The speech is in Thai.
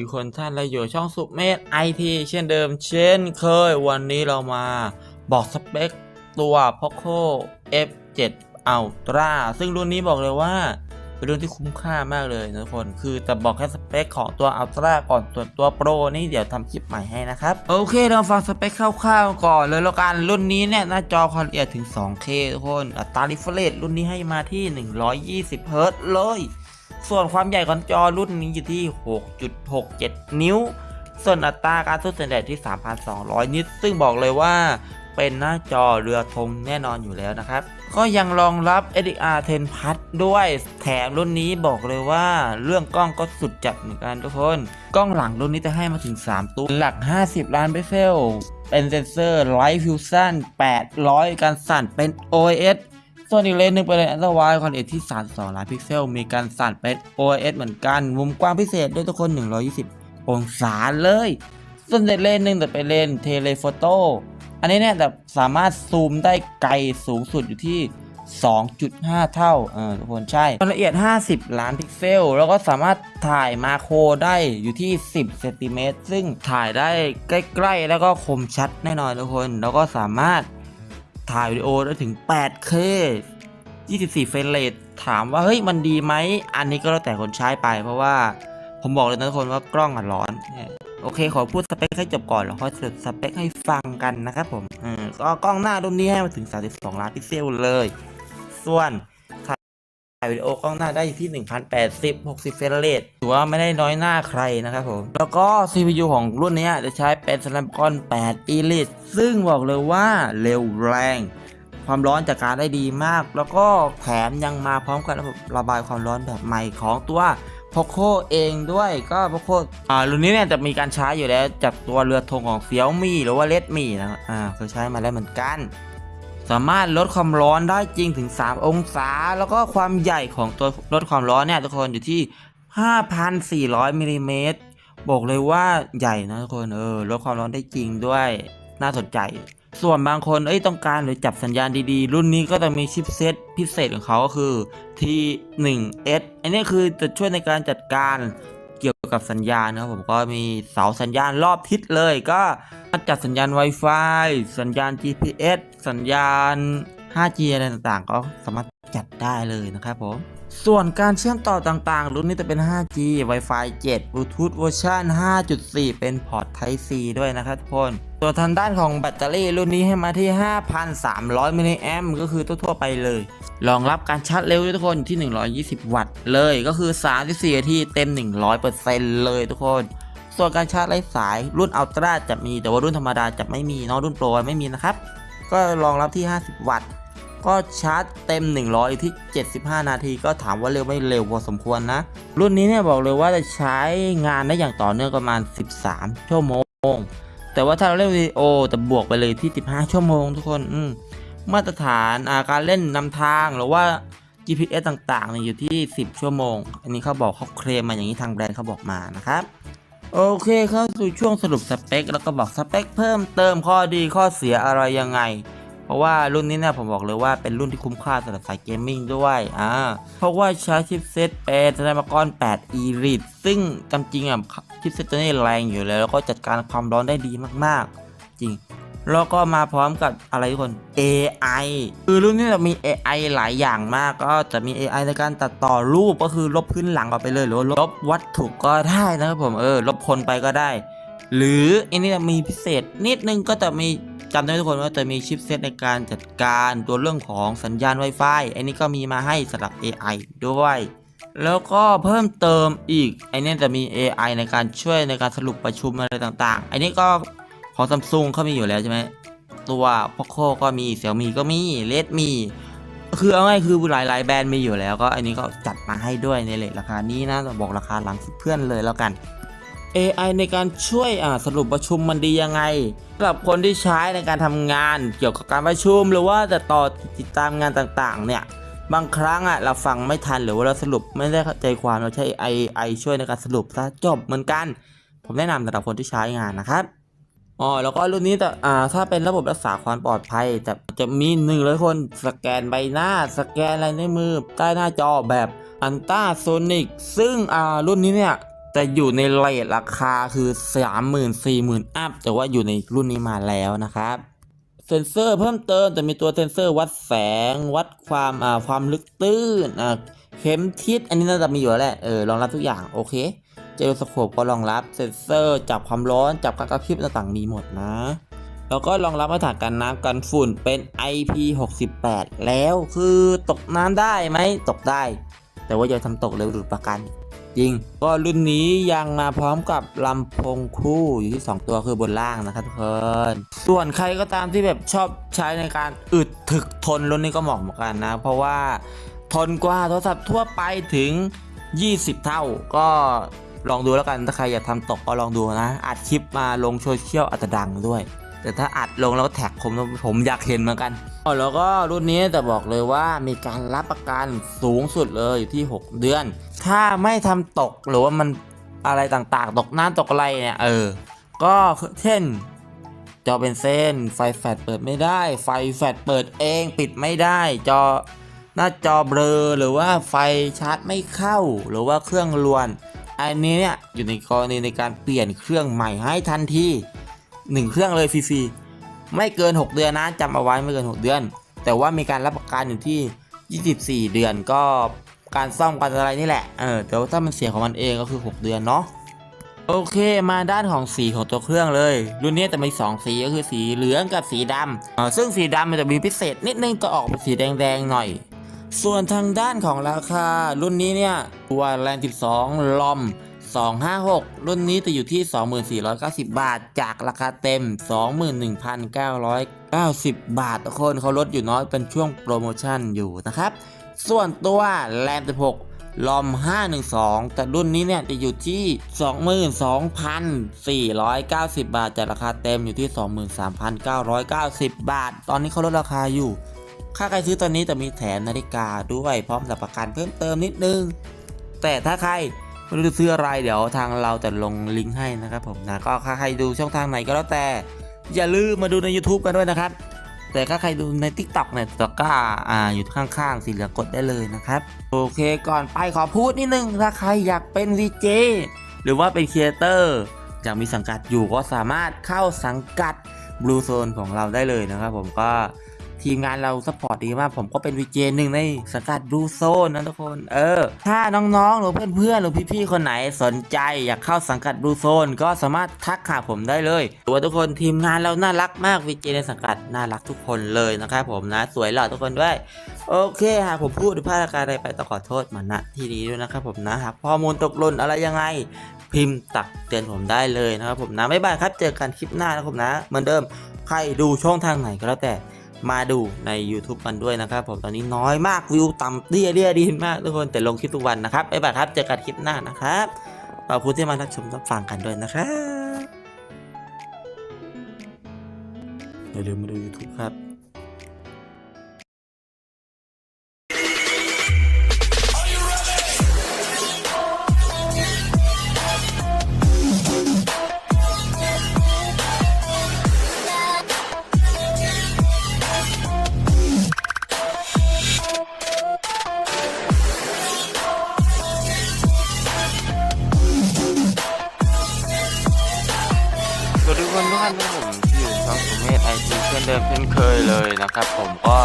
ทุกคนท่านและอยู่ช่องสุเมธไอทีเช่นเดิมเช่นเคยวันนี้เรามาบอกสเปคตัว Poco F7 Ultra ซึ่งรุ่นนี้บอกเลยว่าเป็นรุ่นที่คุ้มค่ามากเลยทุกคนคือแต่บอกแค่สเปคของตัว Ultra ก่อนส่วนตัว Pro นี่เดี๋ยวทำคลิปใหม่ให้นะครับ โอเคเราฟังสเปคคร่าวๆก่อนเลยแล้วกันรุ่นนี้เนี่ยหน้าจอความละเอียดถึง 2K ทุกคนอัตรา refresh รุ่นนี้ให้มาที่ 120 Hz เลย ส่วนความใหญ่ของจอรุ่นนี้อยู่ที่ 6.67 นิ้ว ส่วนอัตราการสู้เสียงแดดที่ 3,200 นิตซึ่งบอกเลยว่าเป็นหน้าจอเรือธงแน่นอนอยู่แล้วนะครับ ก็ยังรองรับ HDR 10 Plus ด้วย แถมรุ่นนี้บอกเลยว่าเรื่องกล้องก็สุดจัดเหมือนกันทุกคน กล้องหลังรุ่นนี้จะให้มาถึง 3 ตัวหลัก 50 ล้านพิกเซล เป็นเซนเซอร์ Light Fusion 800 การสั่นเป็น OIS ส่วนอีกเลนส์หนึ่งเป็นเลนส์อัลตราไวด์ความละเอียดที่ 32 ล้านพิกเซล มีการสั่นเป็น OIS เหมือนกัน มุมกว้างพิเศษด้วยทุกคน 120 องศาเลย ส่วนอีกเลนส์หนึ่งแต่เป็นเลนส์เทเลโฟโต้ อันนี้เนี่ยแต่สามารถซูมได้ไกลสูงสุดอยู่ที่ 2.5 เท่าเออทุกคนใช่ความละเอียด 50 ล้านพิกเซล แล้วก็สามารถถ่ายมาโครได้อยู่ที่ 10 เซนติเมตร ซึ่งถ่ายได้ใกล้ ๆ แล้วก็คมชัดแน่นอนทุกคน แล้วก็สามารถ ถ่ายวิดีโอได้ถึง 8K 24 เฟรมเรทถามว่าเฮ้ยมันดีไหม อันนี้ก็แล้วแต่คนใช้ไป เพราะว่าผมบอกเลยนะทุกคนว่ากล้องอะร้อน โอเค ขอพูดสเปคให้จบก่อนแล้วค่อยสรุปสเปคให้ฟังกันนะครับผมอืมก็กล้องหน้ารุ่นนี้ให้มาถึง 32 ล้านพิกเซลเลย ส่วนายวิดีโอกล้องหน้าได้อยู่ที่ 1080 60เฟรมเรทถือว่าไม่ได้น้อยหน้าใครนะครับผม แล้วก็ CPU ของรุ่นนี้จะใช้เป็น Snapdragon 8 Elite ซึ่งบอกเลยว่าเร็วแรง ความร้อนจากการได้ดีมาก แล้วก็แถมยังมาพร้อมกับระบบระบายความร้อนแบบใหม่ของตัว Poco เองด้วยก็ Poco อ่ารุ่นนี้เนี่ยจะมีการใช้อยู่แล้วจากตัวเรือธงของ Xiaomi หรือว่า Redmi นะครับอ่าเคยใช้มาแล้วเหมือนกัน สามารถลดความร้อนได้จริงถึง 3 องศา แล้วก็ความใหญ่ของตัวลดความร้อนเนี่ยทุกคนอยู่ที่ 5,400มิลลิเมตรบอกเลยว่าใหญ่นะทุกคนเออลดความร้อนได้จริงด้วยน่าสนใจ ส่วนบางคนเอ้ยต้องการหรือจับสัญญาณดีๆ รุ่นนี้ก็จะมีชิปเซตพิเศษของเขาก็คือ T1S อันนี้คือจะช่วยในการจัดการ เกี่ยวกับสัญญาณนะครับผมก็มีเสาสัญญาณรอบทิศเลยก็จัดสัญญาณ Wi-Fi สัญญาณ GPS สัญญาณ 5G อะไรต่างๆ ก็สามารถจัดได้เลยนะครับผมส่วนการเชื่อมต่อต่างๆ รุ่นนี้จะเป็น 5G Wi-Fi 7 Bluetooth เวอร์ชัน5.4 เป็นพอร์ต Type C ด้วยนะครับทุกคน ตัวทางด้านของแบตเตอรี่รุ่นนี้ให้มาที่ 5,300มิลลิแอมก็คือทั่วๆไปเลยรองรับการชาร์จเร็วทุกคนที่ 120 วัตต์เลยก็คือ 34นาทีเต็ม 100%เลยทุกคน ส่วนการชาร์จไร้สายรุ่นอัลตร้าจะมีแต่ว่ารุ่นธรรมดาจะไม่มีนอะรุ่นโปรไม่มีนะครับ ก็รองรับที่ 50 วัตต์ ก็ชาร์จเต็ม 100อยู่ที่ 75 นาทีก็ถามว่าเร็วไม่เร็วพอสมควรนะ รุ่นนี้เนี่ยบอกเลยว่าจะใช้งานได้อย่างต่อเนื่องประมาณ 13 ชั่วโมง แต่ว่าถ้าเราเล่นวิดีโอแต่บวกไปเลยที่ 15 ชั่วโมงทุกคนอืมมาตรฐานาการเล่นนำทางหรือว่า GPS ต่างๆเนี่ยอยู่ที่ 10 ชั่วโมง อันนี้เขาบอกเขาเคลมมาอย่างนี้ทางแบรนด์เขาบอกมานะครับ โอเคเข้าสู่ช่วงสรุปสเปค แล้วก็บอกสเปคเพิ่มเติมข้อดีข้อเสียอะไรยังไง เพราะว่ารุ่นนี้เนี่ยผมบอกเลยว่าเป็นรุ่นที่คุ้มค่าสำหรับสายเกมมิ่งด้วยอ่าเพราะว่าใช้ชิปเซตเป็น Snapdragon 8 Elite ซึ่งจำจริงอะชิปเซตตัวนี้แรงอยู่แล้วแล้วก็จัดการความร้อนได้ดีมากๆ จริงแล้วก็มาพร้อมกับอะไรทุกคน AI คือรุ่นนี้จะมี AI หลายอย่างมาก ก็จะมี AI ในการตัดต่อรูปก็คือลบพื้นหลังออกไปเลย หรือลบวัตถุก็ได้นะครับผมเออลบคนไปก็ได้ หรืออันนี้จะมีพิเศษนิดนึงก็จะมีจำได้ทุกคนว่าจะมีชิปเซตในการจัดการตัวเรื่องของสัญญาณ Wi-Fi อันนี้ก็มีมาให้สำหรับ AI ด้วย แล้วก็เพิ่มเติมอีกอเนี้ยจะมี AI ในการช่วยในการสรุปประชุมอะไรต่างๆ อันนี้ก็ของซัมซุงเขามีอยู่แล้วใช่ไหมตัว Poco ก็มี Xiaomi ก็มี Redmi คือเอาง่ายคือหลายๆแบรนด์มีอยู่แล้วก็อันนี้ก็จัดมาให้ด้วยในเลทราคานี้นะบอกราคาหลังเพื่อนเลยแล้วกัน AI ในการช่วยสรุปประชุมมันดียังไงสำหรับคนที่ใช้ในการทำงานเกี่ยวกับการประชุม หรือว่าจะต่อติดตามงานต่างๆ เนี่ยบางครั้งอะเราฟังไม่ทันหรือว่าเราสรุปไม่ได้เข้าใจความเราใช้ AI ช่วยในการสรุปซะจบเหมือนกัน ผมแนะนำสำหรับคนที่ใช้งานนะครับอ๋อแล้วก็รุ่นนี้แต่อ่าถ้าเป็นระบบรักษาความปลอดภัยจะจะมีหนึ่งร้อยคนสแกนใบหน้า สแกนอะไรในวมือ ใต้หน้าจอแบบอันต้าโซนิกซึ่งอ่ารุ่นนี้เนี่ย แต่อยู่ในเรทราคาคือ 30,000 40,000 อัพ แต่ว่าอยู่ในรุ่นนี้มาแล้วนะครับ เซนเซอร์เพิ่มเติมแต่มีตัวเซนเซอร์วัดแสง วัดความอ่าความลึกตื้นอ่าเข็มทิศอันนี้น่าจะมีอยู่แล้วแหละเออรองรับทุกอย่างโอเคเจลสโคปก็รองรับเซนเซอร์จับความร้อนจับการกระพริบต่างๆมีหมดนะ แล้วก็รองรับมาตรฐานกันน้ำกันฝุ่นเป็น IP68 แล้วคือตกน้ำได้ไหมตกได้ แต่ว่าอย่าทำตกเร็วหรือประกัน จริง ก็รุ่นนี้ยังมาพร้อมกับลำโพงคู่อยู่ที่ 2 ตัวคือบนล่างนะครับทุกคนส่วนใครก็ตามที่แบบชอบใช้ในการอึดถึกทนรุ่นนี้ก็เหมาะเหมือนกันนะ เพราะว่าทนกว่าโทรศัพท์ทั่วไปถึง 20 เท่าก็ลองดูแล้วกันถ้าใครอยากทำตกก็ลองดูนะ อัดคลิปมาลงโซเชียลอาจจะดังด้วย แต่ถ้าอัดลงแล้วก็แท็กผมผมอยากเห็นเหมือนกันอ๋อแล้วก็รุ่นนี้แต่บอกเลยว่ามีการรับประกันสูงสุดเลยอยู่ที่ 6 เดือน ถ้าไม่ทำตกหรือว่ามันอะไรต่างๆ ตกน้ำตกอะไรเนี่ย เออ ก็เช่นจอเป็นเส้น ไฟแฟลชเปิดไม่ได้ ไฟแฟลชเปิดเองปิดไม่ได้ จอหน้าจอเบลอหรือว่าไฟชาร์จไม่เข้า หรือว่าเครื่องรวน อันนี้เนี่ยอยู่ในกรณีในการเปลี่ยนเครื่องใหม่ให้ทันทีหนึ่งเครื่องเลยฟรีๆไม่เกิน 6 เดือนนะจำเอาไว้ไม่เกิน 6 เดือน แต่ว่ามีการรับประกันอยู่ที่ 24 เดือนก็ การซ่อมการอะไรนี่แหละ เออแต่ว่าถ้ามันเสียของมันเองก็คือ 6 เดือนเนาะ โอเค มาด้านของสีของตัวเครื่องเลย รุ่นนี้จะมี 2 สีก็คือสีเหลืองกับสีดำเอ่อซึ่งสีดำมันจะมีพิเศษนิดนึงจะออกเป็นสีแดงๆหน่อย ส่วนทางด้านของราคา รุ่นนี้เนี่ยตัวแรม12ลอม256 รุ่นนี้จะอยู่ที่ 2490 บาท จากราคาเต็ม 21,990 บาททุกคนเขาลดอยู่น้อยเป็นช่วงโปรโมชั่นอยู่นะครับ ส่วนตัวแรม 16 ลอม 512 แต่รุ่นนี้เนี่ยจะอยู่ที่ 22,490 บาทจากราคาเต็มอยู่ที่ 23,990 บาท ตอนนี้เขาลดราคาอยู่ ค่าใครซื้อตอนนี้จะมีแถมนาฬิกาด้วยพร้อมกับประกันเพิ่มเติมนิดนึง แต่ถ้าใครไม่รู้ซื้ออะไรเดี๋ยวทางเราจะลงลิงก์ให้นะครับผมนะก็ถ้าใครดูช่องทางไหนก็แล้วแต่ อย่าลืมมาดูใน YouTube กันด้วยนะครับ แต่ถ้าใครดูใน Tik t o กเนี่ยตะกร้าอ่าอยู่ข้างๆสีเหลืองกดได้เลยนะครับ โอเคก่อนไปขอพูดนิดนึง ถ้าใครอยากเป็นดีเจหรือว่าเป็นครีเอเตอร์อยากมีสังกัดอยู่ก็สามารถเข้าสังกัด Blue Zone ของเราได้เลยนะครับผมก็ ทีมงานเราสปอร์ตดีมาก ผมก็เป็น VJ หนึ่งในสังกัด Blue Zone นะทุกคน เออ ถ้าน้องๆ หรือเพื่อนๆ หรือพี่ๆ คนไหนสนใจอยากเข้าสังกัด Blue Zone ก็สามารถทักหาผมได้เลยตัวทุกคนทีมงานเราน่ารักมาก VJ ในสังกัดน่ารักทุกคนเลยนะครับผมนะ สวยหล่อทุกคนด้วย โอเคหากผมพูดหรือพลาดการอะไรไปต้องขอโทษมาณที่นี้ด้วยนะครับผมนะหากข้อมูลตกหล่นอะไรยังไงพิมพ์ตักเตือนผมได้เลยนะครับผมนะบ๊ายบายครับเจอกันคลิปหน้านะครับผมนะ เหมือนเดิมใครดูช่องทางไหนก็แล้วแต่ มาดูใน YouTube กันด้วยนะครับ ผมตอนนี้น้อยมากวิวต่ำเตี้ยเรียดินมากทุกคนแต่ลงคลิปทุกวันนะครับบ๊ายบายครับเจอกันคลิปหน้านะครับขอบคุณที่มารับชมรับฟังกันด้วยนะครับอย่าลืมมาดู YouTube ครับ ช่นเดิมเช่นเคยเลยนะครับ ผมก็